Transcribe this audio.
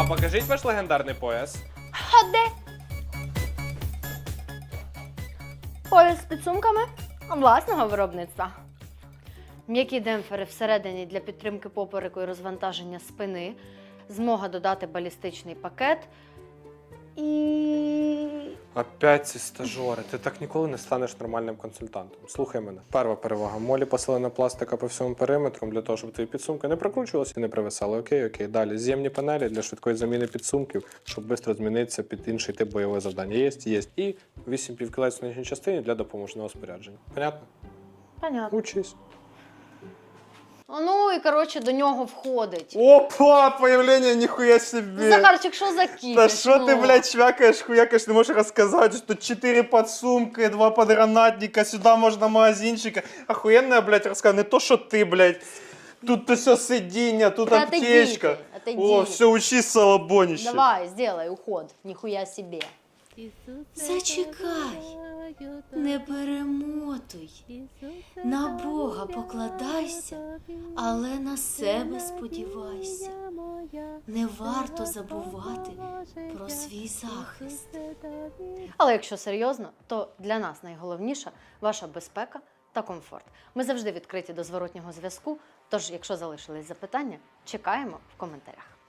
А покажіть ваш легендарний пояс. А де? Пояс з підсумками власного виробництва. М'які демпфери всередині для підтримки попереку і розвантаження спини, змога додати балістичний пакет. Опять ці стажори. Ти так ніколи не станеш нормальним консультантом. Слухай мене. Перша перевага. Молі посилена пластика по всьому периметру для того, щоб твої підсумки не прокручувалися і не привисали. Окей, окей. Далі з'ємні панелі для швидкої заміни підсумків, щоб швидко змінитися під інший тип бойового завдання. Є, є. І 8 півкілець на нижній частині для допоможного спорядження. Понятно? Понятно. Учись. Ну і коротше до нього входить. Опа, появление нихуя себе. Захарчик, що за кіпіш? Да что ты, Ну. блядь, чвякаешь, хуякаешь, не можешь рассказать, что 4 подсумка, 2 подгранатника, сюда можно магазинчика. Охуенная, блядь, рассказ. Не то, что ты, блядь. Тут то все сиденье, тут Да аптечка. отойди ты, отойди. О, все, учись, салабонище. Давай, сделай уход. Ніхуя себе. Зачекай, не перемотуй. На Бога покладайся, але на себе сподівайся. Не варто забувати про свій захист. Але якщо серйозно, то для нас найголовніша ваша безпека та комфорт. Ми завжди відкриті до зворотнього зв'язку. Тож, якщо залишились запитання, чекаємо в коментарях.